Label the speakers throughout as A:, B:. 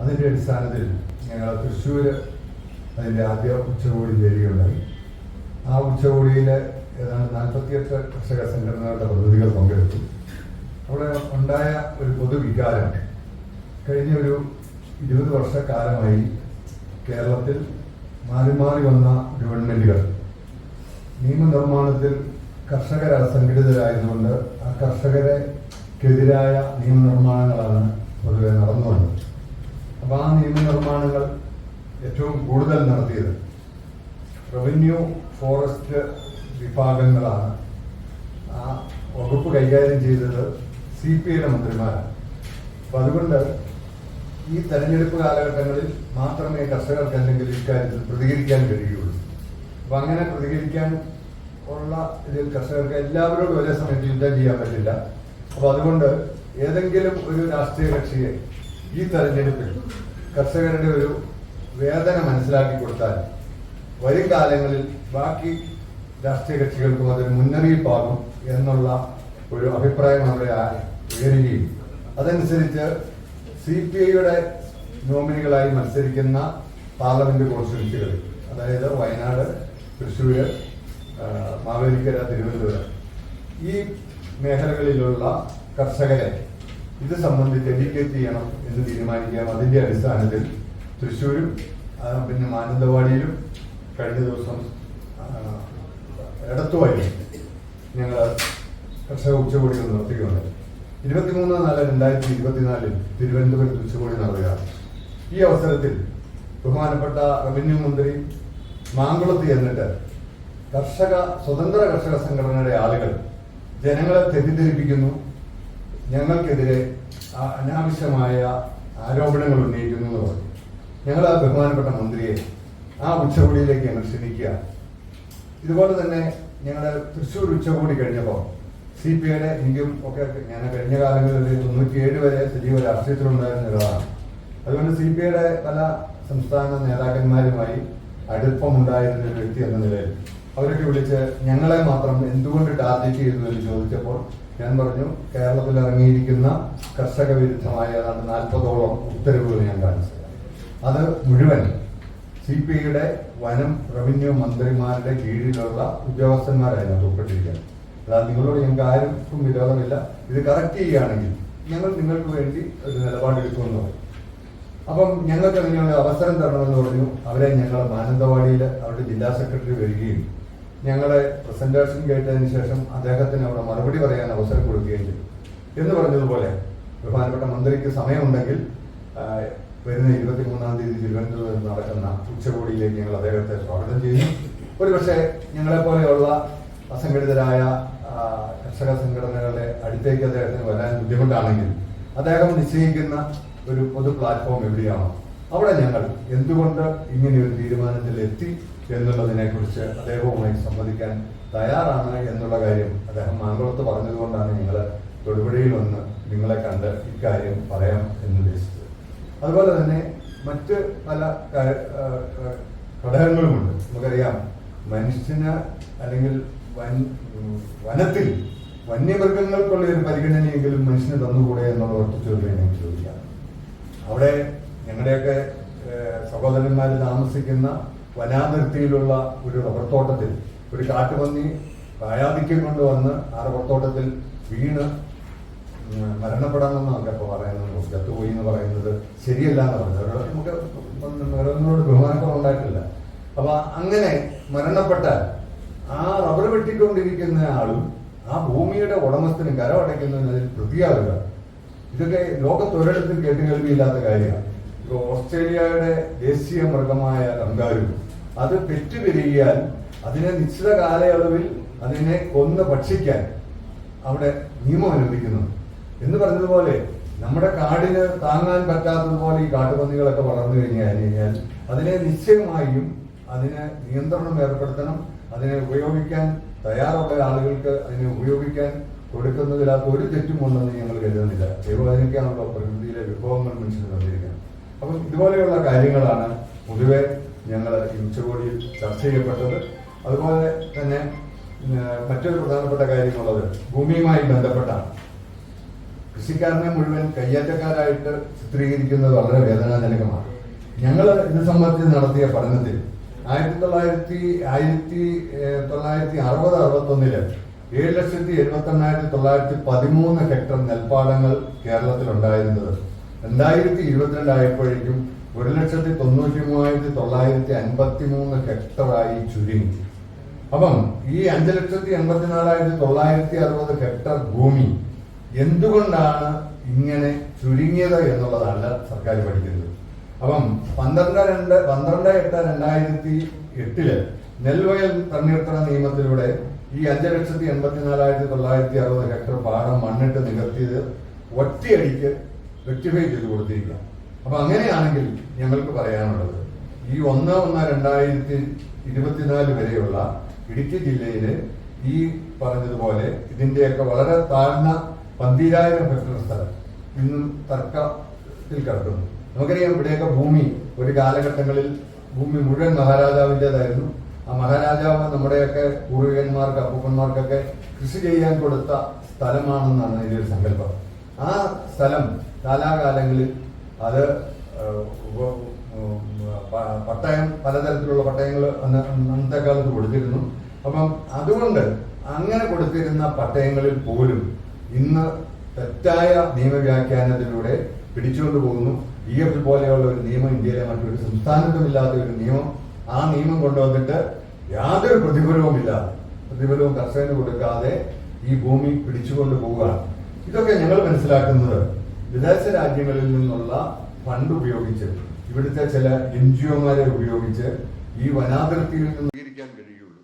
A: അതിന്റെ അടിസ്ഥാനത്തിൽ ഞങ്ങൾ തൃശ്ശൂര് അതിന്റെ ആദ്യ ഉച്ചകോടി ചേരുകയുണ്ടായി. ആ ഉച്ചകോടിയിൽ ഏതാണ്ട് നാൽപ്പത്തിയെട്ട് കർഷക സംഘടനകളുടെ പ്രതിനിധികൾ പങ്കെടുത്തു. അവിടെ ഉണ്ടായ ഒരു പൊതുവികാരം കഴിഞ്ഞ ഒരു ഇരുപത് വർഷക്കാലമായി കേരളത്തിൽ മാറി മാറി വന്ന ഗവൺമെന്റുകൾ. നിയമനിർമ്മാണത്തിൽ കർഷകർ അസംഘടിതരായതുകൊണ്ട് ആ കർഷകരെക്കെതിരായ നിയമനിർമ്മാണങ്ങളാണ് പൊതുവെ നടന്നു അപ്പോൾ ആ നിയമനിർമ്മാണങ്ങൾ ഏറ്റവും കൂടുതൽ നടത്തിയത് റവന്യൂ ഫോറസ്റ്റ് വിഭാഗങ്ങളാണ്. ആ വകുപ്പ് കൈകാര്യം ചെയ്തത് സി പി ഐയുടെ മന്ത്രിമാരാണ്. അപ്പൊ അതുകൊണ്ട് ഈ തെരഞ്ഞെടുപ്പ് കാലഘട്ടങ്ങളിൽ മാത്രമേ കർഷകർക്ക് എന്തെങ്കിലും ഇക്കാര്യത്തിൽ പ്രതികരിക്കാൻ കഴിയുള്ളൂ അപ്പൊ അങ്ങനെ പ്രതികരിക്കാൻ ഉള്ള ഇതിൽ കർഷകർക്ക് എല്ലാവരോടും ഒരേ സമയത്ത് യുദ്ധം ചെയ്യാൻ പറ്റില്ല. അപ്പൊ അതുകൊണ്ട് ഏതെങ്കിലും ഒരു രാഷ്ട്രീയ കക്ഷിയെ ഈ തെരഞ്ഞെടുപ്പിൽ കർഷകരുടെ ഒരു വേദന മനസ്സിലാക്കി കൊടുത്താൽ വരും കാലങ്ങളിൽ ബാക്കി രാഷ്ട്രീയ കക്ഷികൾക്കും അതൊരു മുന്നറിയിപ്പാകും എന്നുള്ള ഒരു അഭിപ്രായം അവിടെ ഉയരുകയും അതനുസരിച്ച് സി പി ഐയുടെ നോമിനികളായി മത്സരിക്കുന്ന പാർലമെന്റ് കോൺസ്റ്റിറ്റ്യൂൻസികളിൽ അതായത് വയനാട് തൃശ്ശൂർ മാവേലിക്കര തിരുവനന്തപുരം ഈ മേഖലകളിലുള്ള കർഷകരെ ഇത് സംബന്ധിച്ച് എഡ്യൂക്കേറ്റ് ചെയ്യണം എന്ന് തീരുമാനിക്കാം അതിന്റെ അടിസ്ഥാനത്തിൽ തൃശ്ശൂരും പിന്നെ മാനന്തവാടിയിലും കഴിഞ്ഞ ദിവസം എടത്തുവായി ഞങ്ങൾ കർഷക ഉച്ചകോടികൾ നടത്തുകയുണ്ട് ഇരുപത്തിമൂന്ന് നാല് രണ്ടായിരത്തി ഇരുപത്തിനാലിൽ തിരുവനന്തപുരത്ത് ഉച്ചകോടി നടത്തുകയാണ്. ഈ അവസരത്തിൽ ബഹുമാനപ്പെട്ട റവന്യൂ മന്ത്രി മാങ്കുളത്ത് ചെന്നിട്ട് കർഷക സ്വതന്ത്ര കർഷക സംഘടനയുടെ ആളുകൾ ജനങ്ങളെ തെറ്റിദ്ധരിപ്പിക്കുന്നു ഞങ്ങൾക്കെതിരെ അനാവശ്യമായ ആരോപണങ്ങൾ ഉന്നയിക്കുന്നു എന്ന് പറഞ്ഞു. ഞങ്ങൾ ആ ബഹുമാനപ്പെട്ട മന്ത്രിയെ ആ ഉച്ചകോടിയിലേക്ക് ഞങ്ങൾ ക്ഷണിക്കുക. ഇതുപോലെ തന്നെ ഞങ്ങളുടെ തൃശ്ശൂർ ഉച്ചകോടി കഴിഞ്ഞപ്പോൾ സി പി ഐയുടെ എനിക്കും ഒക്കെ ഞാൻ കഴിഞ്ഞ കാലങ്ങളിൽ തൊണ്ണൂറ്റിയേഴ് വരെ സജീവ രാഷ്ട്രീയത്തിലുണ്ടായിരുന്ന ഒരാളാണ്. അതുകൊണ്ട് സി പി ഐയുടെ പല സംസ്ഥാന നേതാക്കന്മാരുമായി അടുപ്പമുണ്ടായിരുന്ന ഒരു വ്യക്തി എന്ന നിലയിൽ അവരൊക്കെ വിളിച്ച് ഞങ്ങളെ മാത്രം എന്തുകൊണ്ട് ടാർഗറ്റ് ചെയ്തു എന്ന് ചോദിച്ചപ്പോൾ ഞാൻ പറഞ്ഞു കേരളത്തിൽ ഇറങ്ങിയിരിക്കുന്ന കർഷക വിരുദ്ധമായ ഏതാണ്ട് നാൽപ്പതോളം ഉത്തരവുകൾ ഞാൻ കാണിച്ചു. അത് മുഴുവൻ സി പി ഐയുടെ വനം റവന്യൂ മന്ത്രിമാരുടെ കീഴിലുള്ള ഉദ്യോഗസ്ഥന്മാരായിരുന്നു ഉൾപ്പെട്ടിരിക്കുന്നത് അതായത് നിങ്ങളോട് ഞങ്ങൾക്ക് ആർക്കും വിരോധമില്ല. ഇത് കറക്റ്റ് ചെയ്യുകയാണെങ്കിൽ ഞങ്ങൾ നിങ്ങൾക്ക് വേണ്ടി ഒരു നിലപാടെടുക്കുമെന്ന് പറയും. അപ്പം ഞങ്ങൾക്ക് അതിനുള്ള അവസരം തരണമെന്ന് പറഞ്ഞു. അവരെ ഞങ്ങൾ മാനന്തവാടിയിൽ അവരുടെ ജില്ലാ സെക്രട്ടറി വരികയും ഞങ്ങളെ പ്രസന്റേഷൻ കേട്ടതിന് ശേഷം അദ്ദേഹത്തിന് അവിടെ മറുപടി പറയാൻ അവസരം കൊടുക്കുകയും ചെയ്തു. എന്ന് പറഞ്ഞതുപോലെ ബഹുമാനപ്പെട്ട മന്ത്രിക്ക് സമയമുണ്ടെങ്കിൽ വരുന്ന ഇരുപത്തി മൂന്നാം തീയതി തിരുവനന്തപുരത്ത് നടക്കുന്ന ഉച്ചകോടിയിലേക്ക് ഞങ്ങൾ അദ്ദേഹത്തെ സ്വാഗതം ചെയ്യുന്നു. ഒരുപക്ഷെ ഞങ്ങളെപ്പോലെയുള്ള അസംഘടിതരായ കർഷക സംഘടനകളുടെ അടുത്തേക്ക് അദ്ദേഹത്തിന് വരാൻ ബുദ്ധിമുട്ടാണെങ്കിൽ അദ്ദേഹം നിശ്ചയിക്കുന്ന ഒരു പൊതു പ്ലാറ്റ്ഫോം എവിടെയാണോ അവിടെ ഞങ്ങൾ എന്തുകൊണ്ട് ഇങ്ങനെ ഒരു തീരുമാനത്തിൽ എത്തി എന്നുള്ളതിനെ കുറിച്ച് അദ്ദേഹവുമായി സംവദിക്കാൻ തയ്യാറാണ് എന്നുള്ള കാര്യം അദ്ദേഹം മാങ്കുളത്ത് പറഞ്ഞതുകൊണ്ടാണ് നിങ്ങൾ തൊടുപുഴയിൽ വന്ന് നിങ്ങളെ കണ്ട് ഇക്കാര്യം പറയാം എന്ന് ഉദ്ദേശിച്ചത് അതുപോലെ തന്നെ മറ്റ് പല ഘടകങ്ങളുമുണ്ട്. നമുക്കറിയാം മനുഷ്യന് അല്ലെങ്കിൽ വൻ വനത്തിൽ വന്യമൃഗങ്ങൾക്കുള്ള ഒരു പരിഗണനയെങ്കിലും മനുഷ്യന് തന്നുകൂടെ എന്നുള്ള ഒറ്റ ചോദ്യം എനിക്ക് ചോദിക്കാം അവിടെ ഞങ്ങളുടെയൊക്കെ സഹോദരന്മാർ താമസിക്കുന്ന വനാതിർത്തിയിലുള്ള ഒരു റബ്ബർ തോട്ടത്തിൽ ഒരു കാട്ടുപന്നി പ്രായാധിക്യം കൊണ്ടുവന്ന് ആ റബ്ബർ തോട്ടത്തിൽ വീണ് ഉം, മരണപ്പെടാമെന്നൊക്കെ അപ്പൊ പറയുന്നത്. ചത്തുപോയി എന്ന് പറയുന്നത് ശരിയല്ല എന്ന് പറഞ്ഞത്. അവരോട് നമുക്ക് ഓരോന്നിനോട് ബഹുമാനക്കുറവ് ഉണ്ടായിട്ടില്ല. അപ്പൊ അങ്ങനെ മരണപ്പെട്ടാൽ ആ റബ്ബർ വെട്ടിക്കൊണ്ടിരിക്കുന്ന ആളും ആ ഭൂമിയുടെ ഉടമസ്ഥനും കരമടയ്ക്കുന്നതിന് അതിൽ പ്രതിയാകുക. ഇതൊക്കെ ലോകത്തൊരിടത്തും കേട്ടുകേൾവിയില്ലാത്ത കാര്യമാണ്. ഇപ്പൊ ഓസ്ട്രേലിയയുടെ ദേശീയ മൃഗമായ കങ്കാരു അത് പെറ്റുപിരിയാൻ അതിനെ നിശ്ചിത കാലയളവിൽ അതിനെ കൊന്ന് ഭക്ഷിക്കാൻ അവിടെ നിയമം അനുവദിക്കുന്നു. എന്ന് പറഞ്ഞതുപോലെ നമ്മുടെ കാടിന് താങ്ങാൻ പറ്റാത്തതുപോലെ ഈ കാട്ടുപന്നികളൊക്കെ വളർന്നു കഴിഞ്ഞു കഴിഞ്ഞാൽ അതിനെ നിശ്ചയമായും അതിന് നിയന്ത്രണം ഏർപ്പെടുത്തണം അതിനെ ഉപയോഗിക്കാൻ തയ്യാറുള്ള ആളുകൾക്ക് അതിനെ ഉപയോഗിക്കാൻ കൊടുക്കുന്നതിനകത്ത് ഒരു തെറ്റും ഉണ്ടെന്ന് ഞങ്ങൾ കരുതുന്നില്ല. ദൈവം പ്രകൃതിയിലെ വിഭവങ്ങൾ മനുഷ്യന് തന്നിരിക്കുന്നത്. അപ്പം ഇതുപോലെയുള്ള കാര്യങ്ങളാണ് പൊതുവെ ഞങ്ങൾ ഉച്ചകോടിയിൽ ചർച്ച ചെയ്യപ്പെട്ടത്. അതുപോലെ തന്നെ മറ്റൊരു പ്രധാനപ്പെട്ട കാര്യമുള്ളത് ഭൂമിയുമായി ബന്ധപ്പെട്ടാണ്. കൃഷിക്കാരനെ മുഴുവൻ കയ്യേറ്റക്കാരായിട്ട് ചിത്രീകരിക്കുന്നത് വളരെ വേദനാജനകമാണ്. ഞങ്ങൾ ഇത് സംബന്ധിച്ച് നടത്തിയ പഠനത്തിൽ ആയിരത്തി തൊള്ളായിരത്തി ആയിരത്തി തൊള്ളായിരത്തി അറുപത് അറുപത്തൊന്നിൽ ഏഴ് ലക്ഷത്തി എഴുപത്തി എണ്ണായിരത്തി തൊള്ളായിരത്തി പതിമൂന്ന് ഹെക്ടർ നെൽപ്പാടങ്ങൾ കേരളത്തിൽ ഉണ്ടായിരുന്നത് രണ്ടായിരത്തി ഇരുപത്തിരണ്ട് ആയപ്പോഴേക്കും ഒരു ലക്ഷത്തി തൊണ്ണൂറ്റി മൂവായിരത്തി തൊള്ളായിരത്തി അൻപത്തി മൂന്ന് ഹെക്ടറായി ചുരുങ്ങി. അപ്പം ഈ അഞ്ചു ലക്ഷത്തി എൺപത്തിനാലായിരത്തി തൊള്ളായിരത്തി അറുപത് ഹെക്ടർ ഭൂമി എന്തുകൊണ്ടാണ് ഇങ്ങനെ ചുരുങ്ങിയത് എന്നുള്ളതാണ് സർക്കാർ പഠിക്കുന്നത്. അപ്പം പന്ത്രണ്ട് രണ്ട് പന്ത്രണ്ട് എട്ട് രണ്ടായിരത്തി എട്ടിൽ നെൽവയൽ തണ്ണീർത്തട നിയമത്തിലൂടെ ഈ അഞ്ചു ലക്ഷത്തി എൺപത്തിനാലായിരത്തി തൊള്ളായിരത്തി അറുപത് ഹെക്ടർ പാടം മണ്ണിട്ട് നികത്തിയത് ഒറ്റയടിക്ക് റെക്ടിഫൈ ചെയ്ത് കൊടുത്തിരിക്കുക അപ്പൊ അങ്ങനെയാണെങ്കിൽ ഞങ്ങൾക്ക് പറയാനുള്ളത് ഈ ഒന്ന് ഒന്ന് രണ്ടായിരത്തി ഇരുപത്തിനാല് വരെയുള്ള ഇടുക്കി ജില്ലയിൽ ഈ പറഞ്ഞതുപോലെ ഇതിന്റെയൊക്കെ വളരെ താഴ്ന്ന പന്തിരായിരം ഹെക്ടർ സ്ഥലം ഇന്നും തർക്കത്തിൽ കിടക്കുന്നു. നമുക്കറിയാം ഇവിടെയൊക്കെ ഭൂമി ഒരു കാലഘട്ടങ്ങളിൽ ഭൂമി മുഴുവൻ മഹാരാജാവിന്റെതായിരുന്നു ആ മഹാരാജാവ് നമ്മുടെയൊക്കെ പൂർവികന്മാർക്ക് അപ്പൂപ്പന്മാർക്കൊക്കെ കൃഷി ചെയ്യാൻ കൊടുത്ത സ്ഥലമാണെന്നാണ് ഒരു സങ്കല്പം. ആ സ്ഥലം കാലാകാലങ്ങളിൽ അത് പട്ടയം പലതരത്തിലുള്ള പട്ടയങ്ങൾ അന്ന് അന്നത്തെ കാലത്ത് കൊടുത്തിരുന്നു. അപ്പം അതുകൊണ്ട് അങ്ങനെ കൊടുത്തിരുന്ന പട്ടയങ്ങളിൽ പോലും ഇന്ന് തെറ്റായ നിയമവ്യാഖ്യാനത്തിലൂടെ പിടിച്ചുകൊണ്ട് പോകുന്നു. ഇ എഫ് പോലെയുള്ള ഒരു നിയമം ഇന്ത്യയിലെ മറ്റൊരു സംസ്ഥാനത്തുമില്ലാത്ത ഒരു നിയമം. ആ നിയമം കൊണ്ടുവന്നിട്ട് യാതൊരു പ്രതിഫലവും ഇല്ലാതെ പ്രതിഫലവും കർഷകന് കൊടുക്കാതെ ഈ ഭൂമി പിടിച്ചുകൊണ്ട് പോവുകയാണ്. ഇതൊക്കെ ഞങ്ങൾ മനസ്സിലാക്കുന്നത്. വിദേശ രാജ്യങ്ങളിൽ നിന്നുള്ള ഫണ്ട് ഉപയോഗിച്ച് ഇവിടുത്തെ ചില എൻ ജി ഒമാരെ ഉപയോഗിച്ച് ഈ വനാതിർത്തിയിൽ നിന്ന് പ്രതികരിക്കാൻ കഴിയുള്ളൂ.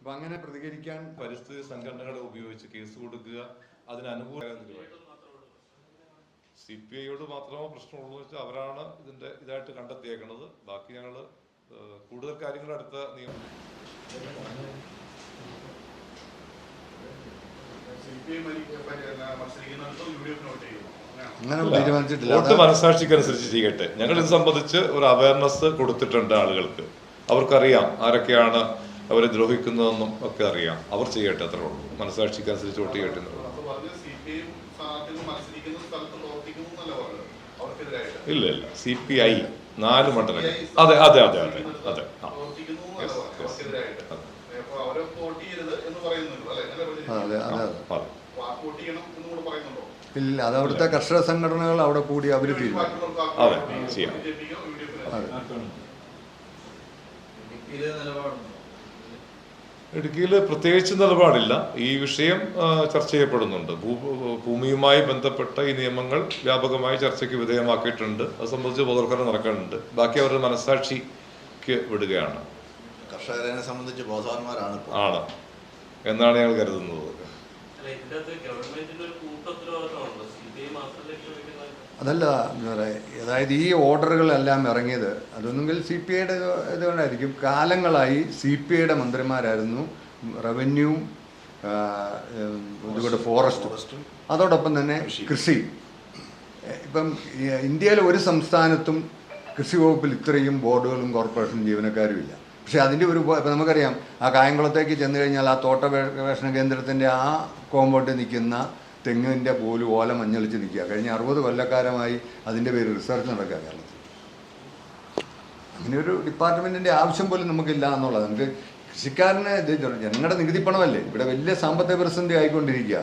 A: അപ്പൊ അങ്ങനെ പ്രതികരിക്കാൻ
B: പരിസ്ഥിതി സംഘടനകളെ ഉപയോഗിച്ച് കേസ് കൊടുക്കുക അതിനനുകൂല സി പി ഐയോട് മാത്രമേ പ്രശ്നമുള്ളൂ വെച്ചാൽ അവരാണ് ഇതിന്റെ ഇതായിട്ട് കണ്ടെത്തിയേക്കുന്നത് ബാക്കി ഞങ്ങൾ കൂടുതൽ കാര്യങ്ങൾ അടുത്ത നിയമം
A: നോട്ട് തീരുമാനിച്ചിട്ടില്ല
B: വോട്ട് മനസാക്ഷിക്കനുസരിച്ച് ചെയ്യട്ടെ ഞങ്ങൾ ഇത് സംബന്ധിച്ച് ഒരു അവയർനെസ് കൊടുത്തിട്ടുണ്ട് ആളുകൾക്ക്. അവർക്കറിയാം ആരൊക്കെയാണ് അവരെ ദ്രോഹിക്കുന്നതെന്നും ഒക്കെ അറിയാം. അവർ ചെയ്യട്ടെ അത്രേ ഉള്ളൂ. മനസാക്ഷിക്കനുസരിച്ച് വോട്ട് ചെയ്യട്ടെ. ഇല്ല ഇല്ല. സി പി ഐ നാല് മണ്ഡലങ്ങൾ. അതെ അതെ അതെ അതെ. അതെ.
A: അതെ അതെ അതെ. ഇല്ല അത്. അവിടുത്തെ കർഷക സംഘടനകൾ അവിടെ കൂടി അവർ തീരുമാനിക്കും
B: അതെ ചെയ്യാം. ഇടുക്കിയിൽ പ്രത്യേകിച്ച് നിലപാടില്ല. ഈ വിഷയം ചർച്ച ചെയ്യപ്പെടുന്നുണ്ട്. ഭൂമിയുമായി ബന്ധപ്പെട്ട ഈ നിയമങ്ങൾ വ്യാപകമായി ചർച്ചയ്ക്ക് വിധേയമാക്കിയിട്ടുണ്ട്. അത് സംബന്ധിച്ച് ബോധവൽക്കരണം നടക്കുന്നുണ്ട് ബാക്കി അവരുടെ മനസാക്ഷിക്ക് വിടുകയാണ്.
C: കർഷകരെ സംബന്ധിച്ച് ബോധവാന്മാരാണ്
B: ആണ്. എന്നാണ് ഞങ്ങൾ കരുതുന്നത്.
D: ഗവൺമെന്റിന്റെ ഒരു കൂട്ടുത്തരവാദിത്തമാണല്ലോ സി പി ഐ മാത്രമല്ല ചോദിക്കുന്നത്
A: അതല്ല അതായത് ഈ ഓർഡറുകളെല്ലാം ഇറങ്ങിയത് അതൊന്നുകിൽ സി പി ഐയുടെ ഇതുകൊണ്ടായിരിക്കും. കാലങ്ങളായി സി പി ഐയുടെ മന്ത്രിമാരായിരുന്നു. റവന്യൂ ഇതുകൊണ്ട് ഫോറസ്റ്റും അതോടൊപ്പം തന്നെ കൃഷി. ഇപ്പം ഇന്ത്യയിലെ ഒരു സംസ്ഥാനത്തും കൃഷി വകുപ്പിൽ ഇത്രയും ബോർഡുകളും കോർപ്പറേഷൻ ജീവനക്കാരും ഇല്ല പക്ഷെ അതിന്റെ ഒരു ഇപ്പം നമുക്കറിയാം ആ കായംകുളത്തേക്ക് ചെന്ന് കഴിഞ്ഞാൽ ആ തോട്ട ഗവേഷണ കേന്ദ്രത്തിന്റെ ആ കോമ്പൗണ്ടിൽ നിൽക്കുന്ന തെങ്ങിന്റെ പോലും ഓല മഞ്ഞളിച്ച് നിൽക്കുക. കഴിഞ്ഞ അറുപത് കൊല്ലക്കാലമായി അതിന്റെ പേര് റിസർച്ച് നടക്കുക കേരളത്തിൽ. അങ്ങനെ ഒരു ഡിപ്പാർട്ട്മെന്റിന്റെ ആവശ്യം പോലും നമുക്കില്ല എന്നുള്ളത്. നമുക്ക് കൃഷിക്കാരന് ജനങ്ങളുടെ നികുതി പണമല്ലേ? ഇവിടെ വലിയ സാമ്പത്തിക പ്രതിസന്ധി ആയിക്കൊണ്ടിരിക്കുക.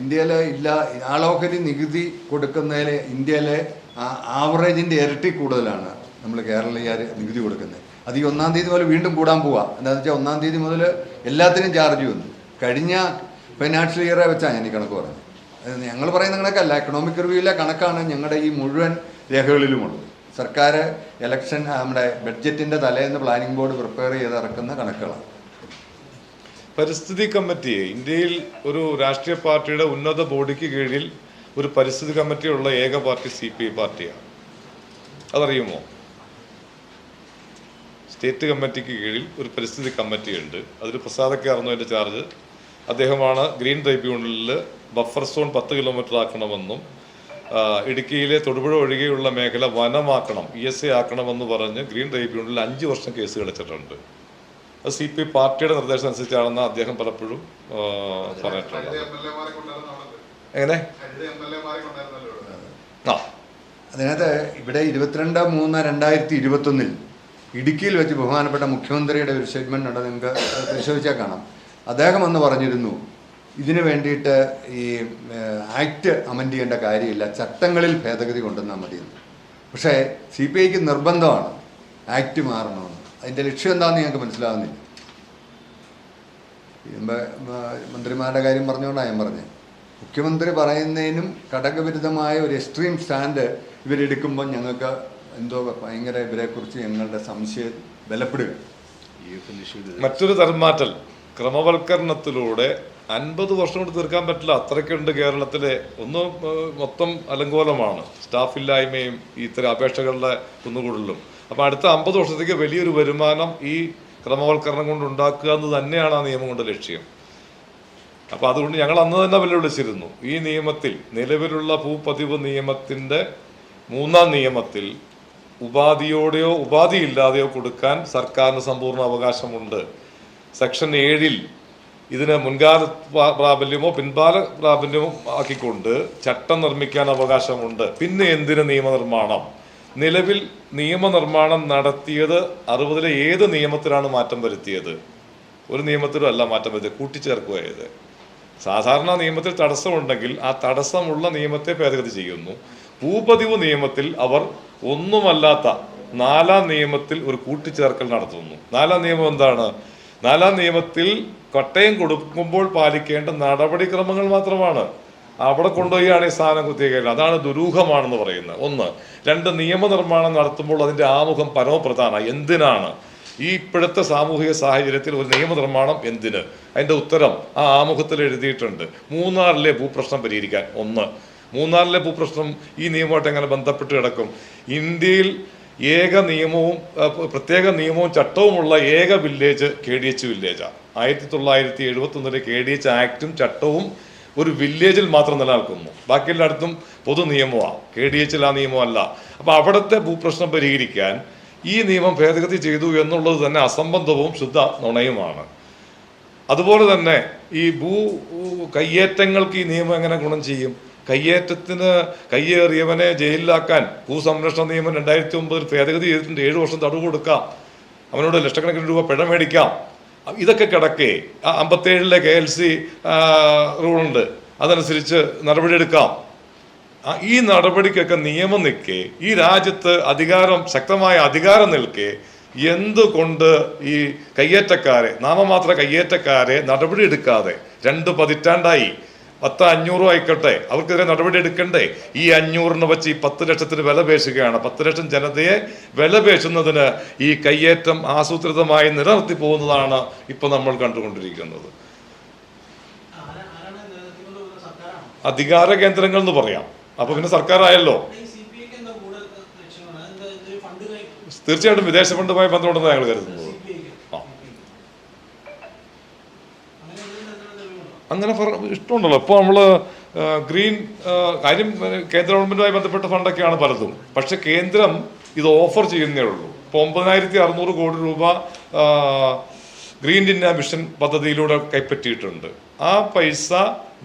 A: ഇന്ത്യയിലെ ഇല്ല ആളോഹരി നികുതി കൊടുക്കുന്നതിൽ ഇന്ത്യയിലെ ആവറേജിന്റെ ഇരട്ടി കൂടുതലാണ് നമ്മൾ കേരളീയർ നികുതി കൊടുക്കുന്നത്. അത് ഈ ഒന്നാം തീയതി മുതൽ വീണ്ടും കൂടാൻ പോവാ. എന്താണെന്ന് വെച്ചാൽ ഒന്നാം തീയതി മുതൽ എല്ലാത്തിനും ചാർജ് വന്നു. കഴിഞ്ഞ ഫൈനാൻഷ്യൽ ഇയറെ വെച്ചാണ് ഞാൻ ഈ കണക്ക് പറഞ്ഞത്. ഞങ്ങൾ പറയുന്ന കണക്കല്ല എക്കണോമിക് റിവ്യൂവിലെ കണക്കാണ് ഞങ്ങളുടെ ഈ മുഴുവൻ രേഖകളിലുമുള്ളത്. സർക്കാർ ഇലക്ഷൻ നമ്മുടെ ബഡ്ജറ്റിന്റെ തലേന്ന് പ്ലാനിംഗ് ബോർഡ് പ്രിപ്പയർ ചെയ്ത് ഇറക്കുന്ന കണക്കുകളാണ്.
B: പരിസ്ഥിതി കമ്മിറ്റി ഇന്ത്യയിൽ ഒരു രാഷ്ട്രീയ പാർട്ടിയുടെ ഉന്നത ബോഡിക്ക് കീഴിൽ ഒരു പരിസ്ഥിതി കമ്മിറ്റിയുള്ള ഏക പാർട്ടി സി പി ഐ പാർട്ടിയാണ്. അതറിയുമോ? സ്റ്റേറ്റ് കമ്മിറ്റിക്ക് കീഴിൽ ഒരു പരിസ്ഥിതി കമ്മിറ്റി ഉണ്ട് അതിൽ പ്രസാദക്കാർന്നു അതിന്റെ ചാർജ് അദ്ദേഹമാണ് ഗ്രീൻ ട്രൈബ്യൂണലിൽ ബഫർ സോൺ പത്ത് കിലോമീറ്റർ ആക്കണമെന്നും ഇടുക്കിയിലെ തൊടുപുഴ ഒഴികെയുള്ള മേഖല വനമാക്കണം ഇ എസ് എ ആക്കണമെന്ന് പറഞ്ഞ് ഗ്രീൻ ട്രൈബ്യൂണലിൽ അഞ്ച് വർഷം കേസ് കളിച്ചിട്ടുണ്ട്. അത് സി പി പാർട്ടിയുടെ നിർദ്ദേശം അനുസരിച്ചാണെന്ന് അദ്ദേഹം പലപ്പോഴും പറഞ്ഞിട്ടുണ്ട് പറഞ്ഞിട്ടുള്ളത്. എങ്ങനെ? ആ.
A: അതിനകത്ത് ഇവിടെ ഇരുപത്തിരണ്ട് മൂന്ന് രണ്ടായിരത്തി ഇരുപത്തൊന്നിൽ ഇടുക്കിയിൽ വെച്ച് ബഹുമാനപ്പെട്ട മുഖ്യമന്ത്രിയുടെ ഒരു സ്റ്റേറ്റ്മെന്റ് ഉണ്ട് നിങ്ങൾക്ക് പരിശോധിച്ചാൽ കാണാം. അദ്ദേഹം അന്ന് പറഞ്ഞിരുന്നു ഇതിനു വേണ്ടിയിട്ട് ഈ ആക്ട് അമെൻഡ് ചെയ്യേണ്ട കാര്യമില്ല ചട്ടങ്ങളിൽ ഭേദഗതി കൊണ്ടുവന്നാൽ മതിയെന്ന് പക്ഷേ സി പി ഐക്ക് നിർബന്ധമാണ് ആക്ട് മാറണമെന്ന്. അതിന്റെ ലക്ഷ്യം എന്താണെന്ന് ഞങ്ങൾക്ക് മനസ്സിലാവുന്നില്ല. മന്ത്രിമാരുടെ കാര്യം പറഞ്ഞുകൊണ്ടാണ് ഞാൻ പറഞ്ഞത്. മുഖ്യമന്ത്രി പറയുന്നതിനും ഘടകവിരുദ്ധമായ ഒരു എക്സ്ട്രീം സ്റ്റാൻഡ് ഇവരെടുക്കുമ്പോൾ ഞങ്ങൾക്ക് എന്തോ ഭയങ്കര ഇവരെക്കുറിച്ച് ഞങ്ങളുടെ സംശയം ബലപ്പെടുക.
B: മറ്റൊരു തരംമാറ്റൽ ക്രമവൽക്കരണത്തിലൂടെ അൻപത് വർഷം കൊണ്ട് തീർക്കാൻ പറ്റില്ല. അത്രയ്ക്കുണ്ട് കേരളത്തിലെ. ഒന്ന് മൊത്തം അലങ്കോലമാണ്. സ്റ്റാഫ് ഇല്ലായ്മയും ഇത്തരം അപേക്ഷകളുടെ കുന്നുകൂടലും അപ്പോൾ അടുത്ത അമ്പത് വർഷത്തേക്ക് വലിയൊരു വരുമാനം ഈ ക്രമവൽക്കരണം കൊണ്ട് ഉണ്ടാക്കുക എന്ന് തന്നെയാണ് ആ നിയമം കൊണ്ട് ലക്ഷ്യം. അപ്പോൾ അതുകൊണ്ട് ഞങ്ങൾ അന്ന് തന്നെ വെല്ലുവിളിച്ചിരുന്നു. ഈ നിയമത്തിൽ നിലവിലുള്ള ഭൂപതിവ് നിയമത്തിന്റെ മൂന്നാം നിയമത്തിൽ ഉപാധിയോടെയോ ഉപാധിയില്ലാതെയോ കൊടുക്കാൻ സർക്കാരിന് സമ്പൂർണ അവകാശമുണ്ട്. സെക്ഷൻ ഏഴിൽ ഇതിന് മുൻകാല പ്രാ- പ്രാബല്യമോ പിൻകാല പ്രാബല്യമോ ആക്കിക്കൊണ്ട് ചട്ടം നിർമ്മിക്കാൻ അവകാശമുണ്ട്. പിന്നെ എന്തിന് നിയമനിർമ്മാണം? നിലവിൽ നിയമനിർമ്മാണം നടത്തിയത് അറുപതിലെ ഏത് നിയമത്തിലാണ് മാറ്റം വരുത്തിയത്? ഒരു നിയമത്തിലും അല്ല മാറ്റം വരുത്തിയത് കൂട്ടിച്ചേർക്കുകയത് സാധാരണ നിയമത്തിൽ തടസ്സമുണ്ടെങ്കിൽ ആ തടസ്സമുള്ള നിയമത്തെ ഭേദഗതി ചെയ്യുന്നു. ഭൂപതിവ് നിയമത്തിൽ അവർ ഒന്നുമല്ലാത്ത നാലാം നിയമത്തിൽ ഒരു കൂട്ടിച്ചേർക്കൽ നടത്തുന്നു. നാലാം നിയമം എന്താണ്? നാലാം നിയമത്തിൽ കൊട്ടയം കൊടുക്കുമ്പോൾ പാലിക്കേണ്ട നടപടിക്രമങ്ങൾ മാത്രമാണ്. അവിടെ കൊണ്ടുപോയാണ് ഈ സാധനം കുത്തിയേക്കൽ അതാണ് ദുരൂഹമാണെന്ന് പറയുന്നത്. ഒന്ന് രണ്ട് നിയമനിർമ്മാണം നടത്തുമ്പോൾ അതിന്റെ ആമുഖം പരമപ്രധാന എന്തിനാണ്? ഈ ഇപ്പോഴത്തെ സാമൂഹിക സാഹചര്യത്തിൽ ഒരു നിയമനിർമ്മാണം എന്തിന്? അതിന്റെ ഉത്തരം ആ ആമുഖത്തിൽ എഴുതിയിട്ടുണ്ട്. മൂന്നാറിലെ ഭൂപ്രശ്നം പരിഹരിക്കാൻ. ഒന്ന് മൂന്നാറിലെ ഭൂപ്രശ്നം ഈ നിയമമായിട്ട് എങ്ങനെ ബന്ധപ്പെട്ട് കിടക്കും? ഇന്ത്യയിൽ ഏക നിയമവും പ്രത്യേക നിയമവും ചട്ടവുമുള്ള ഏക വില്ലേജ് കെ ഡി എച്ച് വില്ലേജാണ് ആയിരത്തി തൊള്ളായിരത്തി എഴുപത്തി ഒന്നിലെ കെ ഡി എച്ച് ആക്ടും ചട്ടവും ഒരു വില്ലേജിൽ മാത്രം നിലനിൽക്കുന്നു. ബാക്കി എല്ലായിടത്തും പൊതു നിയമമാണ് കെ ഡി എച്ചിൽ ആ നിയമമല്ല. അപ്പോൾ അവിടുത്തെ ഭൂപ്രശ്നം പരിഹരിക്കാൻ ഈ നിയമം ഭേദഗതി ചെയ്തു എന്നുള്ളത് തന്നെ അസംബന്ധവും ശുദ്ധ നുണയുമാണ്. അതുപോലെ തന്നെ ഈ ഭൂ കയ്യേറ്റങ്ങൾക്ക് ഈ നിയമം എങ്ങനെ ഗുണം ചെയ്യും? കയ്യേറ്റത്തിന് കയ്യേറിയവനെ ജയിലിലാക്കാൻ ഭൂസംരക്ഷണ നിയമം രണ്ടായിരത്തി ഒമ്പതിൽ ഭേദഗതി ചെയ്തിട്ടുണ്ട്. ഏഴ് വർഷം തടവ് കൊടുക്കാം. അവനോട് ലക്ഷക്കണക്കിന് രൂപ പിഴ മേടിക്കാം. ഇതൊക്കെ കിടക്കെ. അമ്പത്തേഴിലെ കെ എൽ സി റൂളുണ്ട്. അതനുസരിച്ച് നടപടിയെടുക്കാം ഈ നടപടിക്കൊക്കെ നിയമം നിൽക്കെ ഈ രാജ്യത്ത് അധികാരം ശക്തമായ അധികാരം നിൽക്കെ എന്തുകൊണ്ട് ഈ കയ്യേറ്റക്കാരെ നാമമാത്ര കയ്യേറ്റക്കാരെ നടപടി എടുക്കാതെ രണ്ട് പതിറ്റാണ്ടായി? പത്ത് അഞ്ഞൂറും ആയിക്കോട്ടെ. അവർക്കെതിരെ നടപടി എടുക്കണ്ടേ? ഈ അഞ്ഞൂറിന് വെച്ച് ഈ പത്ത് ലക്ഷത്തിന് വില പേശുകയാണ്. പത്ത് ലക്ഷം ജനതയെ വില പേശുന്നതിന് ഈ കയ്യേറ്റം ആസൂത്രിതമായി നിലനിർത്തി പോകുന്നതാണ് ഇപ്പൊ നമ്മൾ കണ്ടുകൊണ്ടിരിക്കുന്നത്. അധികാര കേന്ദ്രങ്ങൾ എന്ന് പറയാം. അപ്പൊ പിന്നെ സർക്കാരായല്ലോ. തീർച്ചയായിട്ടും വിദേശ ഫണ്ടുമായി ബന്ധമുണ്ടെന്ന് ഞങ്ങൾ കരുതുന്നത്
E: CPI ക്ക്?
B: ആ.
E: അങ്ങനെ എന്തെങ്കിലും തരത്തിലുള്ള തെളിവുണ്ടോ?
B: അങ്ങനെ ഇഷ്ടമുണ്ടല്ലോ. ഇപ്പോൾ നമ്മൾ ഗ്രീൻ കാര്യം കേന്ദ്ര ഗവൺമെന്റുമായി ബന്ധപ്പെട്ട ഫണ്ടൊക്കെയാണ് പലതും. പക്ഷെ കേന്ദ്രം ഇത് ഓഫർ ചെയ്യുന്നേ ഉള്ളൂ. ഇപ്പോൾ ഒമ്പതിനായിരത്തി അറുന്നൂറ് കോടി രൂപ ഗ്രീൻ ഇന്ത്യ മിഷൻ പദ്ധതിയിലൂടെ കൈപ്പറ്റിയിട്ടുണ്ട്. ആ പൈസ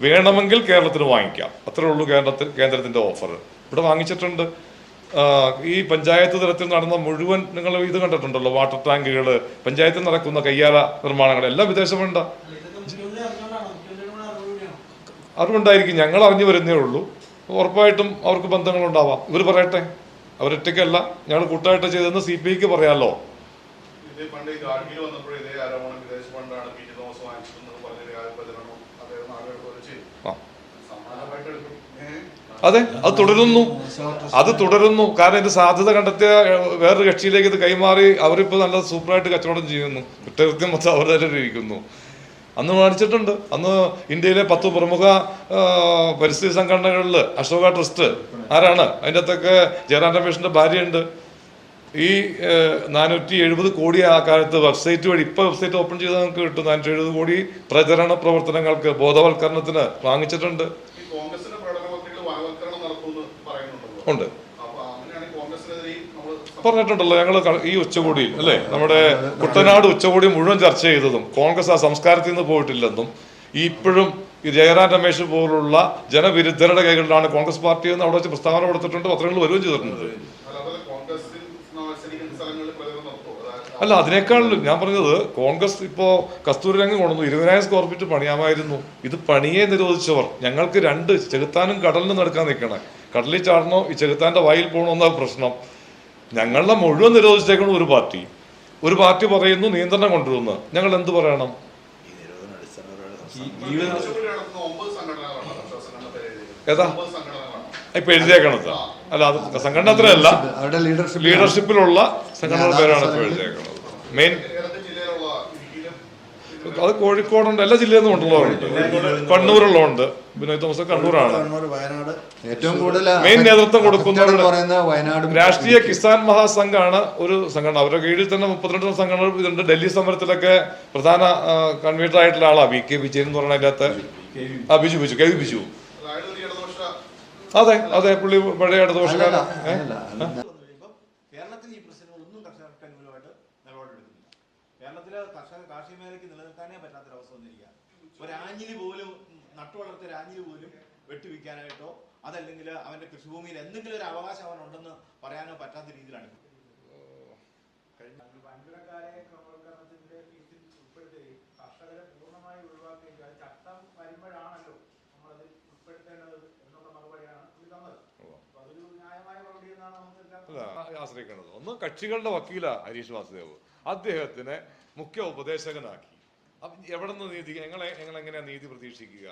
B: വേണമെങ്കിൽ കേരളത്തിന് വാങ്ങിക്കാം. അത്രേ ഉള്ളൂ കേരളത്തിൽ കേന്ദ്രത്തിന്റെ ഓഫർ ഇവിടെ വാങ്ങിച്ചിട്ടുണ്ട്. ഈ പഞ്ചായത്ത് തലത്തിൽ നടന്ന മുഴുവൻ നിങ്ങൾ ഇത് കണ്ടിട്ടുണ്ടല്ലോ. വാട്ടർ ടാങ്കുകൾ പഞ്ചായത്തിൽ നടക്കുന്ന കയ്യാല നിർമ്മാണങ്ങൾ എല്ലാം വിദേശ ഫണ്ടാ
E: അല്ല, ഇതൊക്കെ മുഖ്യമന്ത്രി അറിഞ്ഞുകൊണ്ടാണോ? മുഖ്യമന്ത്രിയുടെ കൂടെ അറിവുകൂടിയാണോ?
B: അറിവുണ്ടായിരിക്കും ഞങ്ങൾ അറിഞ്ഞു വരുന്നേ ഉള്ളൂ. ഉറപ്പായിട്ടും അവർക്ക് ബന്ധങ്ങളുണ്ടാവാം. ഇവർ പറയട്ടെ. അവരൊറ്റയ്ക്കല്ല. ഞങ്ങൾ കൂട്ടായിട്ട് ചെയ്തെന്ന് സി പി ഐക്ക് പറയാമല്ലോ അതെ അത് തുടരുന്നു. അത് തുടരുന്നു. കാരണം ഇത് സാധ്യത കണ്ടെത്തിയ വേറൊരു കക്ഷിയിലേക്ക് ഇത് കൈമാറി അവരിപ്പോൾ നല്ല സൂപ്പറായിട്ട് കച്ചവടം ചെയ്യുന്നു. കുറ്റകൃത്യം മൊത്തം അവർ തന്നെ ഇരിക്കുന്നു അന്ന് കാണിച്ചിട്ടുണ്ട്. അന്ന് ഇന്ത്യയിലെ പത്ത് പ്രമുഖ പരിസ്ഥിതി സംഘടനകളിൽ അശോക ട്രസ്റ്റ് ആരാണ്? അതിന്റെ അകത്തൊക്കെ ജയറാം രമേഷിന്റെ ഭാര്യയുണ്ട്. ഈ നാനൂറ്റി എഴുപത് കോടി ആ കാലത്ത് വെബ്സൈറ്റ് വഴി ഇപ്പോൾ വെബ്സൈറ്റ് ഓപ്പൺ ചെയ്താൽ നമുക്ക് കിട്ടും. നാനൂറ്റി എഴുപത് കോടി പ്രചരണ പ്രവർത്തനങ്ങൾക്ക് ബോധവൽക്കരണത്തിന് വാങ്ങിച്ചിട്ടുണ്ട്. ഉണ്ട്
F: അപ്പൊ അങ്ങനെയാണെങ്കിൽ കോൺഗ്രസിനെതിരെ നമ്മൾ
B: പറഞ്ഞിട്ടുണ്ടല്ലോ ഞങ്ങൾ ഈ ഉച്ചകോടിയിൽ അല്ലേ? നമ്മുടെ കുട്ടനാട് ഉച്ചകോടി മുഴുവൻ ചർച്ച ചെയ്തതും കോൺഗ്രസ് ആ സംസ്കാരത്തിൽ നിന്ന് പോയിട്ടില്ലെന്നും ഇപ്പോഴും ഈ ജയറാം രമേശ് പോലുള്ള ജനവിരുദ്ധരുടെ കൈകളിലാണ് കോൺഗ്രസ് പാർട്ടി എന്ന് അവിടെ വെച്ച് പ്രസ്താവന കൊടുത്തിട്ടുണ്ട് പത്രങ്ങൾ വരികയും ചെയ്തിട്ടുണ്ട്. അല്ല അതിനേക്കാളും ഞാൻ പറഞ്ഞത് കോൺഗ്രസ് ഇപ്പോ കസ്തൂരി രംഗം കൊണ്ടുവന്നു ഇരുപതിനായിരം സ്ക്വയർ ഫീറ്റ് പണിയാമായിരുന്നു. ഇത് പണിയെ നിരോധിച്ചവർ ഞങ്ങൾക്ക് രണ്ട് ചെകുത്താനും കടലിനും നടക്കാൻ നിൽക്കണേ. കടലിൽ ചാടണോ ഈ ചെകുത്താന്റെ വായിൽ പോകണോ എന്നാ പ്രശ്നം. ഞങ്ങളുടെ മുഴുവൻ നിരോധിച്ചേക്കണം ഒരു പാർട്ടി. ഒരു പാർട്ടി പറയുന്നു നിയന്ത്രണം കൊണ്ടുവന്ന്. ഞങ്ങൾ എന്ത് പറയണം? ഏതാ?
F: ഒമ്പത് സംഘടനകളാണ്.
B: ഇപ്പൊ എഴുതിയേക്കണത്. അല്ല അത് സംഘടന അത്രയല്ല ലീഡർഷിപ്പിലുള്ള സംഘടന പേരാണ് ഇപ്പൊ എഴുതിയേക്കണത്. മെയിൻ അത് കോഴിക്കോടുണ്ട്. എല്ലാ ജില്ലയിൽ നിന്നും ഉള്ളവരുണ്ട് കണ്ണൂരുള്ളതുണ്ട് ബിനോയ് തോമസ് കണ്ണൂരാണ്.
C: കണ്ണൂർ വയനാട്.
A: ഏറ്റവും കൂടുതൽ
B: മെയിൻ നേതൃത്വം കൊടുക്കുന്നവരുടെ- രാഷ്ട്രീയ കിസാൻ മഹാസംഘാണ് ഒരു സംഘടന. അവരുടെ കീഴിൽ തന്നെ മുപ്പത്തിരണ്ട് സംഘടന ഇതുണ്ട്. ഡൽഹി സമരത്തിലൊക്കെ പ്രധാന കൺവീനർ ആയിട്ടുള്ള ആളാ. വി കെ വിജയൻ എന്ന് പറഞ്ഞ അതിനകത്ത്. ആ ബിജു ബിജു കെ വി ബിജു അതെ അതെ പുള്ളി പഴയ ഇടതുപക്ഷക്കാരൻ ഏ?
G: ഇപ്പം കേരളത്തിൽ ഈ പ്രശ്നങ്ങളൊന്നും കർഷകർക്ക് അനുകൂലമായിട്ട് നിലപാടെടുക്കുന്നില്ല കേരളത്തിൽ കർഷക കാർഷിക മേഖലയ്ക്ക് നിലനിൽക്കാനേ പറ്റാത്തൊരവസ്ഥ വന്നിരിക്കുക ഒരാഞ്ഞിലി പോലും നട്ടു വളർത്തിയ ഒരാഞ്ഞിലി പോലും വെട്ടിവിൽക്കാനായിട്ടോ അതല്ലെങ്കിൽ അവന്റെ കൃഷിഭൂമിയിൽ എന്തെങ്കിലും ഒരു അവകാശം അവൻ ഉണ്ടെന്ന് പറയാനോ പറ്റാത്ത രീതിയിലാണ്.
E: വൻകിടക്കാരെ ക്രമവൽക്കരണത്തിന്റെ കീഴിൽ ഉൾപ്പെടുത്തുകയും കർഷകരെ പൂർണമായി ഒഴിവാക്കുകയും അത് ചട്ടം വരുമ്പോഴാണല്ലോ നമ്മളത് ഉൾപ്പെടുത്തേണ്ടത് എന്നുള്ള മറുപടിയാണ് പുള്ളി തന്നത്. അപ്പൊ അതൊരു ന്യായമായ മറുപടി എന്നാണ് നമുക്ക് എല്ലാം
B: ഒന്ന് കക്ഷികളുടെ വക്കീല ഹരീഷ് വാസുദേവ്. അദ്ദേഹത്തിനെ മുഖ്യ ഉപദേശകനാക്കി. എവിടെ നിന്ന് നീതി ഞങ്ങളെ ഞങ്ങൾ എങ്ങനെയാ നീതി പ്രതീക്ഷിക്കുക?